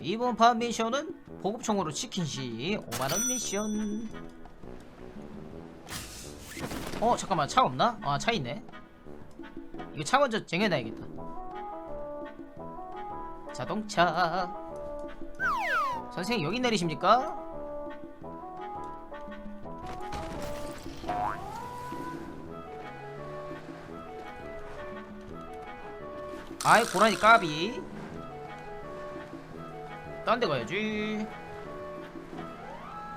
이번 판 미션은 보급총으로 치킨시 5만원 미션. 어 잠깐만 차 없나? 아 차 있네. 이거 차 먼저 쟁여놔야겠다. 자동차. 선생님 여기 내리십니까? 아이 고라니 까비 딴 데 가야지.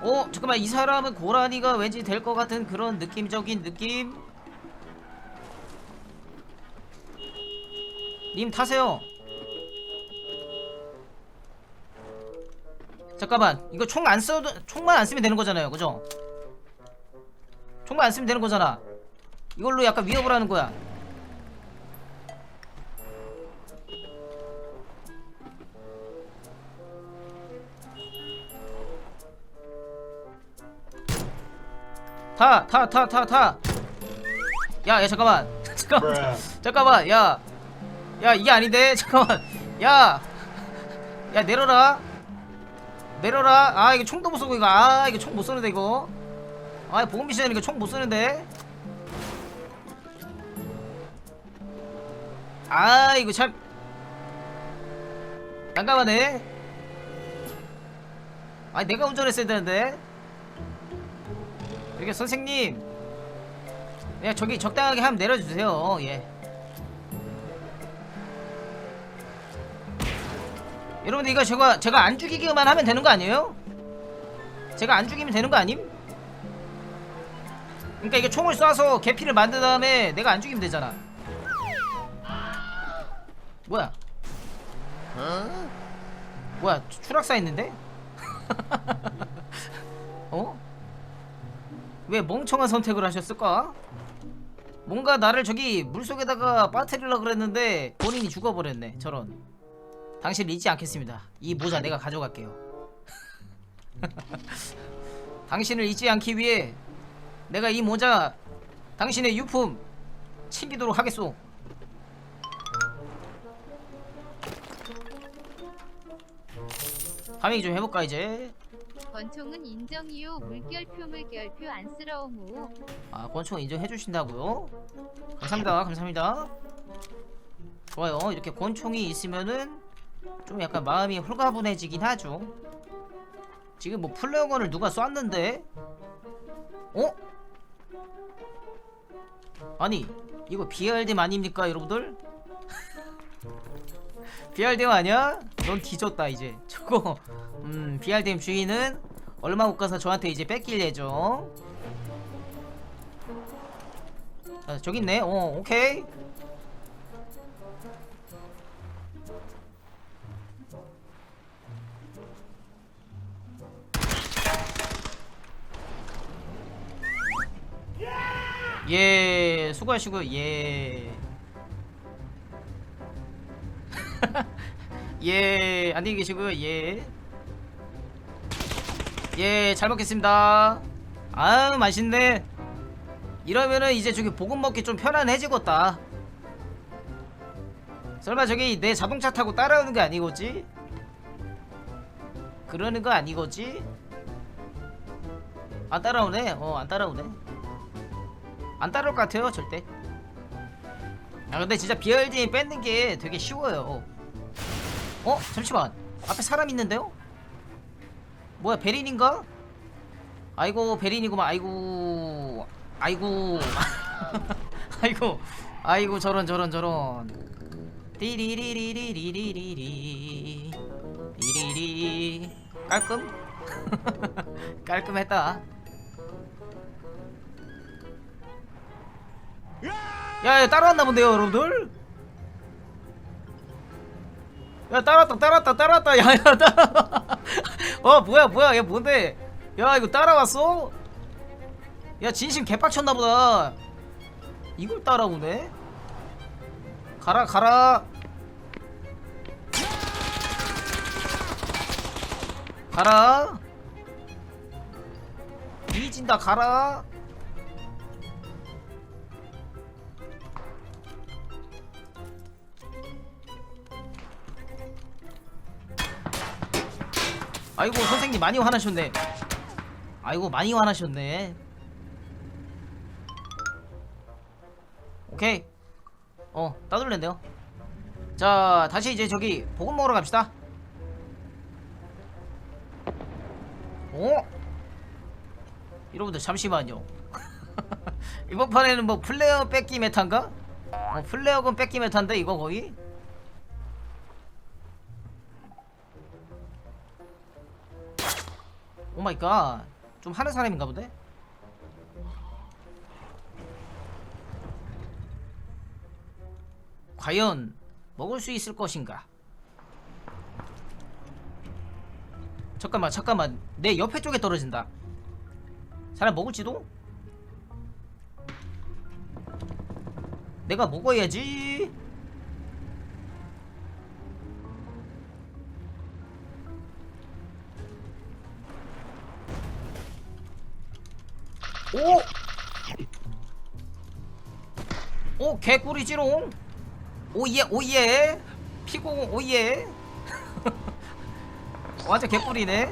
어 잠깐만. 이 사람은 고라니가 왠지 될 것 같은 그런 느낌적인 느낌? 님 타세요. 잠깐만. 이거 총 안 써도 총만 안 쓰면 되는 거잖아요. 그죠? 총만 안 쓰면 되는 거잖아. 이걸로 약간 위협을 하는 거야 타 타 타 타 타. 야 야 잠깐만. 잠깐만. 잠깐만. 야. 야 이게 아닌데? 잠깐만. 야. 야 내려라. 내려라. 아 이거 총도 못 쏘고 이거. 아 이거 총못 쏘는데 이거. 아 보험 미션 이거 총못 쏘는데. 아 이거 참. 난감하네. 아 내가 운전했어야 되는데 이렇게 선생님 그냥 저기 적당하게 하면 내려주세요 예 여러분들 이거 제가 제가 안 죽이기만 하면 되는 거 아니에요? 제가 안 죽이면 되는 거 아님? 그러니까 이게 총을 쏴서 개피를 만든 다음에 내가 안 죽이면 되잖아 뭐야 뭐야 추- 추락사 있는데? 어? 왜 멍청한 선택을 하셨을까? 뭔가 나를 저기 물속에다가 빠뜨리려고 그랬는데 본인이 죽어버렸네 저런 당신을 잊지 않겠습니다 이 모자 내가 가져갈게요 당신을 잊지 않기 위해 내가 이 모자 당신의 유품 챙기도록 하겠소 파밍 좀 해볼까 이제 권총은 인정이요 물결표 물 결표 안쓰러움우 아 권총 인정해 주신다고요? 감사합니다 감사합니다 좋아요 이렇게 권총이 있으면은 좀 약간 마음이 홀가분해지긴 하죠 지금 뭐 플레어건을 누가 쐈는데 어? 아니 이거 BRDM 아닙니까 여러분들? BRDM 아니야? 넌 뒤졌다 이제 저거 음 BRDM 주인은 얼마 못 가서 저한테 이제 뺏길 예정 아, 저기 있네. 어, 오케이. 예, 수고하시고 예. 예, 안녕히 계시고요. 예. 예, 잘 먹겠습니다. 아, 맛있네. 이러면은 이제 저기 보급 먹기 좀 편안해지겠다 설마 저기 내 자동차 타고 따라오는 거 아니겠지? 그러는 거 아니겠지? 안 따라오네 어 안 따라오네 안 따라올 것 같아요 절대 아 근데 진짜 BRD 뺏는 게 되게 쉬워요 어? 잠시만 앞에 사람 있는데요? 뭐야 베린인가? 아이고 베린이구만 아이고 아이고 아이고 아이고 저런 저런 저런 띠리리리리리리리 리리리 깔끔? 깔끔했다 야, 야 따라왔나 본데요 여러분들? 야 따라왔다 따라왔다 따라왔다. 야야 따라. 어 뭐야 뭐야 얘 뭔데? 야 이거 따라왔어? 야 진심 개빡쳤나 보다. 이걸 따라오네? 가라 가라. 가라. 이진다 가라 아이고 선생님 많이 화나셨네 아이고 많이 화나셨네 오케이 어 따돌렸네요 자 다시 이제 저기 보급 먹으러 갑시다 어? 여러분들 잠시만요 이번 판에는 뭐 플레어 뺏기 메타인가? 어, 플레어건 뺏기 메타인데 이거 거의? 오마이 갓 좀 하는 사람인가 본데? 과연 먹을 수 있을 것인가? 잠깐만 잠깐만 내 옆에 쪽에 떨어진다 사람 먹을지도? 내가 먹어야지 오! 오 개꿀이지롱. 오예 오예. 피공 오예. 완전 개꿀이네.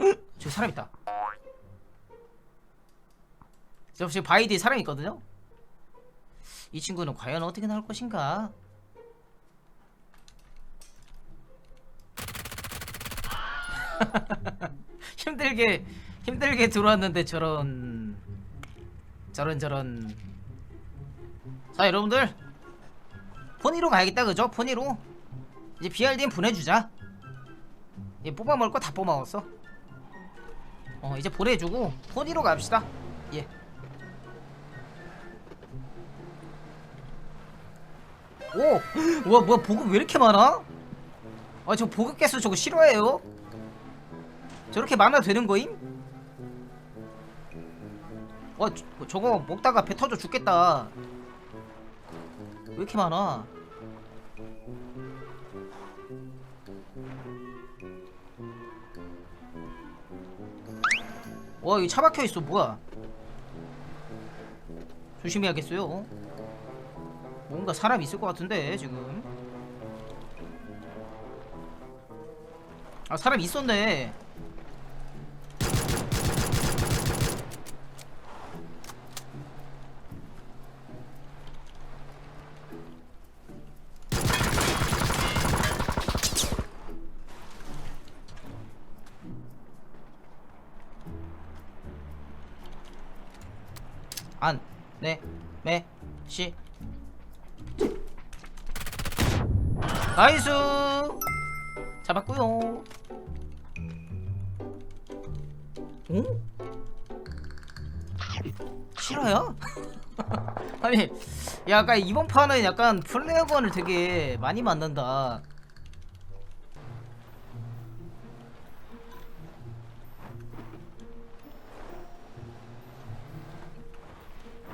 헉! 저기 사람 있다. 저 지금 바이디에 사람 있거든요? 이 친구는 과연 어떻게 나올 것인가 힘들게 힘들게 들어왔는데 저런 저런 저런. 자 여러분들. 포니로 가야겠다 그죠? 포니로. 이제 BRDM 보내주자. 이제 뽑아 먹을 거 다 뽑아 먹었어. 어 이제 보내주고 포니로 갑시다. 예. 오! 와 뭐야 보급 왜 이렇게 많아? 아 저 보급 개수 저거 싫어해요? 저렇게 많아 되는 거임? 와 저, 저거 먹다가 배 터져 죽겠다. 왜 이렇게 많아? 와 여기 차 박혀있어. 뭐야? 조심해야겠어요. 뭔가 사람 있을 것 같은데 지금. 아 사람 있었네 안, 네, 매, 시. 나이스! 잡았고요 오? 실화야? 아니, 약간 이번 판은 약간 플레어건을 되게 많이 만든다.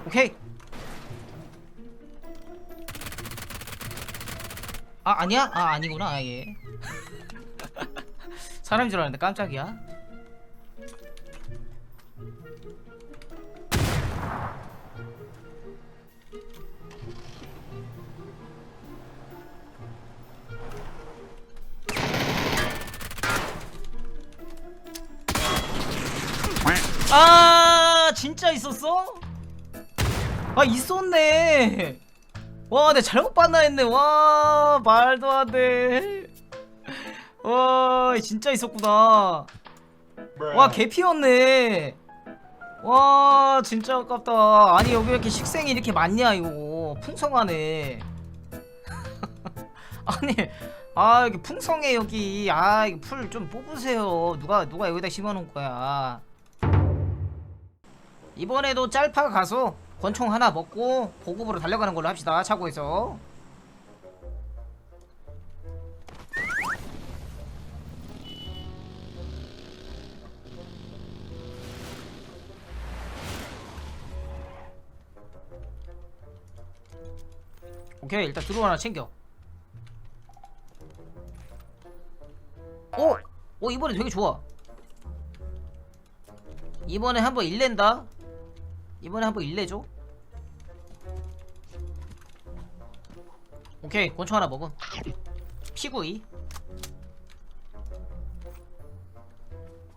오케이. 아 아니야? 아 아니구나 아, 예. 사람인 줄 알았는데 깜짝이야. 아 있었네. 와 내가 잘못 봤나 했네. 와 말도 안돼. 와 진짜 있었구나. 와 개피였네. 와 진짜 아깝다. 아니 여기 왜 이렇게 식생이 이렇게 많냐 이거. 풍성하네. 아니 아 여기 풍성해 여기. 아 이거 풀 좀 뽑으세요. 누가 누가 여기다 심어놓은 거야. 이번에도 짤파 가서 권총 하나 먹고 보급으로 달려가는 걸로 합시다 차고에서. 오케이 일단 드론 하나 챙겨. 오! 오 이번에 되게 좋아. 이번에 한번 일낸다. 이번에 한번 일내줘 오케이 권총 하나 먹어. 피구이.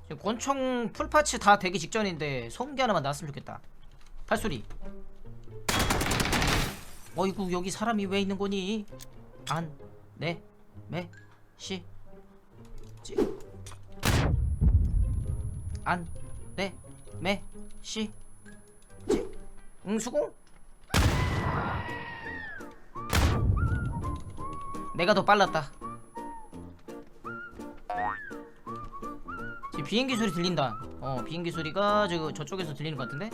지금 권총 풀파츠 다 되기 직전인데 소음기 하나만 나왔으면 좋겠다. 팔소리 어이구 여기 사람이 왜 있는 거니? 안, 네, 매, 시, 찌. 안, 네, 매, 시, 찌. 응, 수공 내가 더 빨랐다. 지금 비행기 소리 들린다. 어, 비행기 소리가 저 저쪽에서 들리는 것 같은데?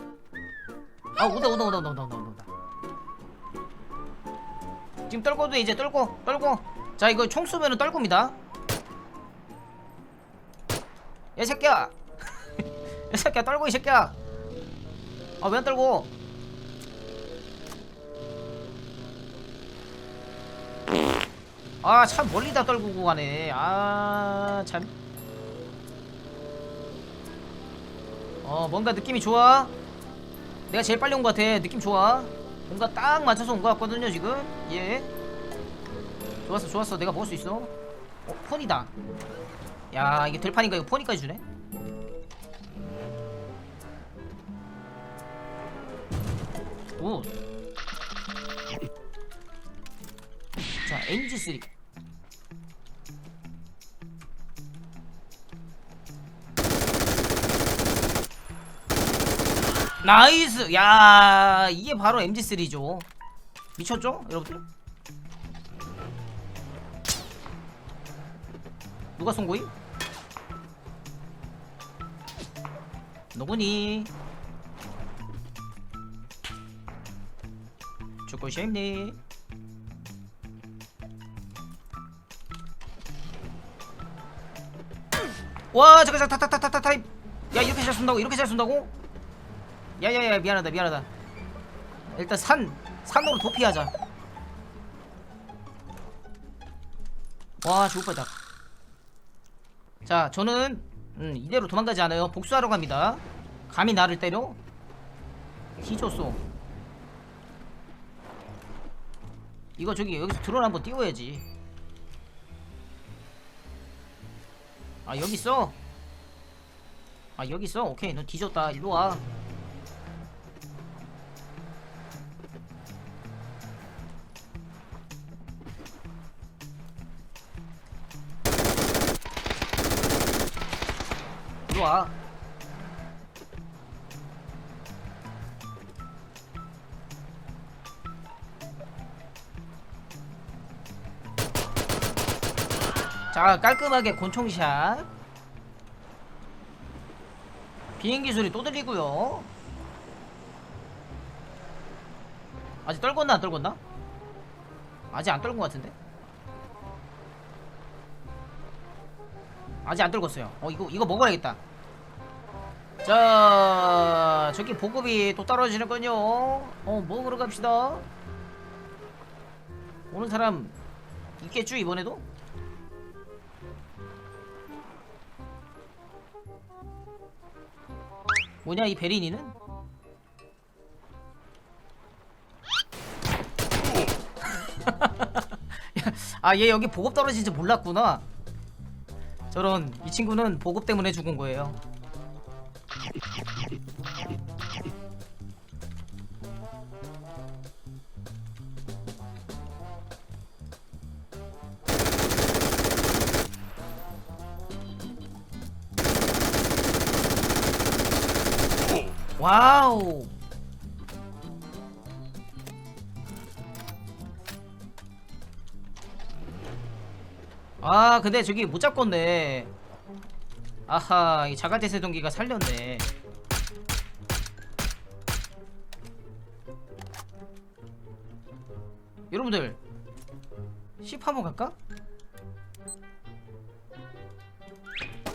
아, 온다, 온다, 온다, 온다, 온다, 온다, 온다. 지금 떨고도 돼, 이제 떨고, 떨고. 자, 이거 총 쏘면은 떨굽니다. 야, 새끼야. 야, 새끼야, 떨고 이 새끼야. 아, 왜 안 떨고? 아 참 멀리다 떨구고 가네. 아참. 어 뭔가 느낌이 좋아. 내가 제일 빨리 온 것 같아. 느낌 좋아. 뭔가 딱 맞춰서 온 것 같거든요 지금. 예. 좋았어 좋았어. 내가 먹을 수 있어. 어 폰이다. 야 이게 들판인가? 이거 폰이까지 주네? 오. MG3. 나이스! 야, 이게 바로 MG3죠. 미쳤죠? 여러분들? 누가 쏜 거임? 누구니? 죽고 싶니? 와 잠깐 잠깐 타타타타 타임. 야 이렇게 잘 쏜다고 이렇게 잘 쏜다고? 야야야 미안하다 미안하다. 일단 산 산으로 도피하자. 와 죽을 뻔했다. 자 저는 음, 이대로 도망가지 않아요. 복수하러 갑니다. 감히 나를 때려? 뒤졌어. 이거 저기 여기서 드론 한번 띄워야지 아 여기 있어. 아 여기 있어. 오케이 너 뒤졌다. 일로 와 자 깔끔하게 권총샷 비행기 소리 또 들리고요 아직 떨궜나 안 떨궜나? 아직 안 떨군 것 같은데? 아직 안 떨궜어요 어 이거 이거 먹어야겠다 자 저기 보급이 또 떨어지는군요 어 먹으러 갑시다 오는 사람 있겠죠 이번에도? 뭐냐 이 베리니는? 아 얘 여기 보급 떨어진지 몰랐구나 저런 이 친구는 보급 때문에 죽은 거예요 와우. 아 근데 저기 못 잡겠네. 아하 이 자가제 세동기가 살렸네. 여러분들 10 한번 갈까?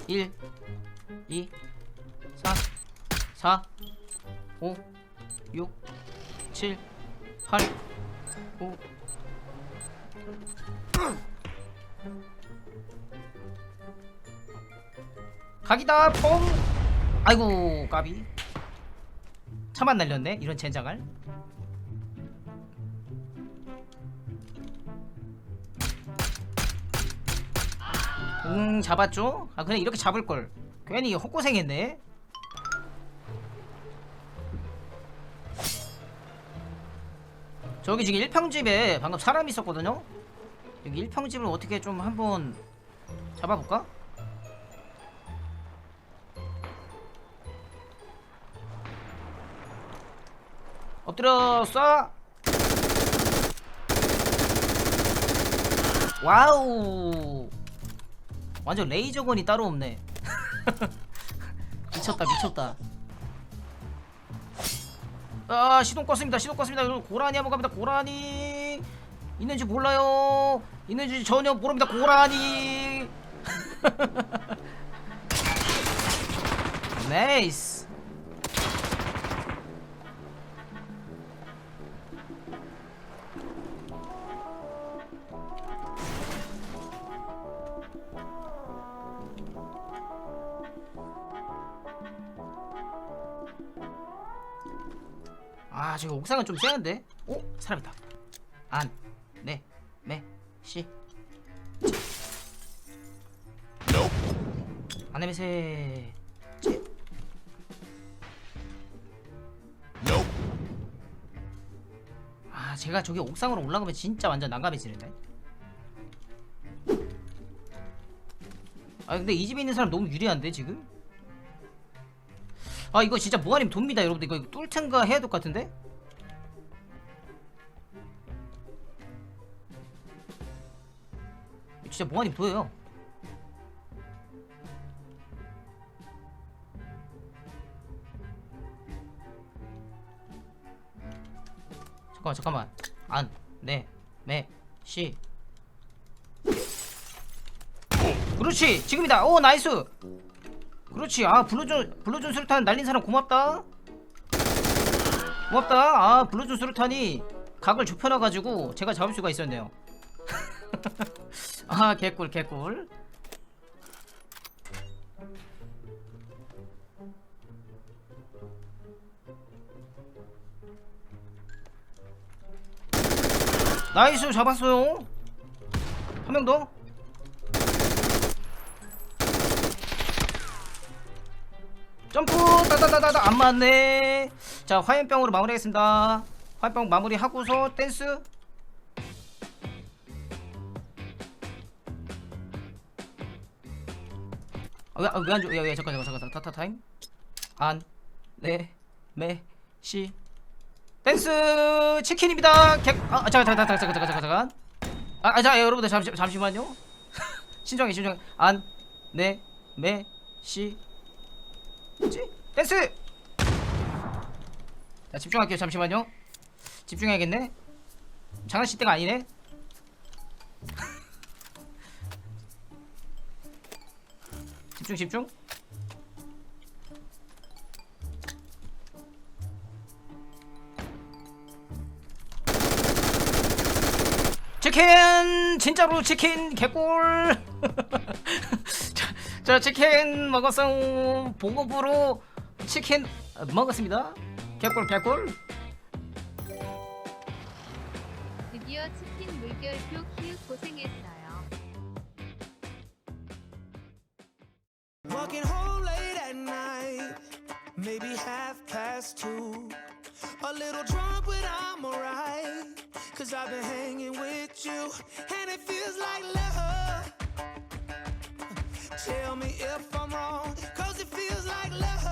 1 2 3 4 5 6 7 8 5 각이다 뽕! 아이고 까비. 차만 날렸네 이런 젠장을 응 잡았죠? 아 그냥 이렇게 잡을걸. 괜히 헛고생했네. 저기 지금 1평집에 방금 사람이 있었거든요? 여기 1평집을 어떻게 좀 한번 잡아볼까? 엎드려 쏴 와우 완전 레이저건이 따로 없네 미쳤다 미쳤다 아 시동 껐습니다. 시동 껐습니다. 고라니 한번 갑니다. 고라니. 있는지 몰라요. 있는지 전혀 모릅니다. 고라니. 네이스 아 지금 옥상은 좀 세는데? 오 사람 있다. 안 네 매 시. 안내매세. 아 제가 저기 옥상으로 올라가면 진짜 완전 난감해지는데? 아 근데 이 집에 있는 사람 너무 유리한데 지금 아 이거 진짜 모아님 돕니다 여러분들. 이거 뚫텐가 해야 될 것 같은데? 진짜 모아님 도예요. 잠깐만 잠깐만. 안 네 매 시. 그렇지 지금이다. 오 나이스 그렇지. 아 블루존 블루존 수류탄 날린 사람 고맙다. 고맙다. 아 블루존 수류탄이 각을 좁혀놔가지고 제가 잡을 수가 있었네요. 아 개꿀 개꿀. 나이스 잡았어요. 한 명 더 점프 따다다다다 안 맞네 자 화염병으로 마무리하겠습니다 화염병 마무리하고서 댄스 아, 왜안 줘? 야, 야, 잠깐, 잠깐, 잠깐, 타타 타임. 안, 네, 매, 시. 댄스 치킨입니다. 개, 아, 잠깐, 잠깐, 잠깐, 잠깐, 잠깐, 잠깐, 잠깐. 아, 아, 자, 여러분들 잠시, 잠시만요. 신중하게, 신중하게. 안, 네, 매, 시. 뭐지? 댄스! 자 집중할게요. 잠시만요. 집중해야겠네. 장난칠 때가 아니네. 집중 집중. 치킨! 진짜로 치킨 개꿀 자, 자 치킨 먹었어 보급으로 치킨 먹었습니다 개꿀 개꿀 드디어 치킨 물결표 키읔 고생했어요. Walking home late at night, maybe half past two. A little drunk, but I'm alright. Cause I've been hanging with you, and it feels like love. Tell me if I'm wrong, cause it feels like love.